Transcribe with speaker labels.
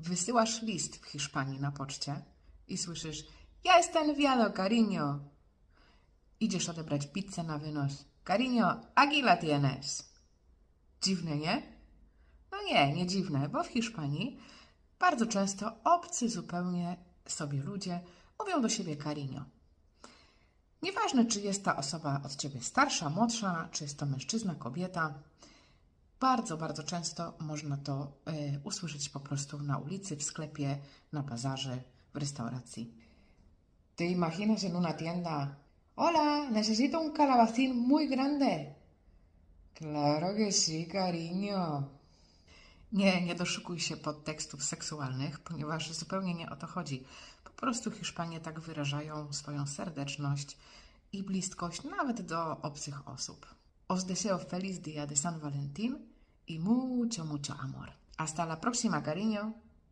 Speaker 1: Wysyłasz list w Hiszpanii na poczcie i słyszysz Ja jestem enviado, cariño. Idziesz odebrać pizzę na wynos. Cariño, aquí la tienes. Dziwne, nie? No nie, nie dziwne, bo w Hiszpanii bardzo często obcy zupełnie sobie ludzie mówią do siebie cariño. Nieważne, czy jest ta osoba od ciebie starsza, młodsza, czy jest to mężczyzna, kobieta, bardzo, bardzo często można to y, usłyszeć po prostu na ulicy, w sklepie, na bazarze, w restauracji. ¿Te imaginas en una tienda? Hola, necesito un calabacín muy grande. Claro que sí, cariño. Nie, nie doszukuj się podtekstów seksualnych, ponieważ zupełnie nie o to chodzi. Po prostu Hiszpanie tak wyrażają swoją serdeczność i bliskość nawet do obcych osób. Os deseo feliz día de San Valentín y mucho, mucho amor. Hasta la próxima, cariño.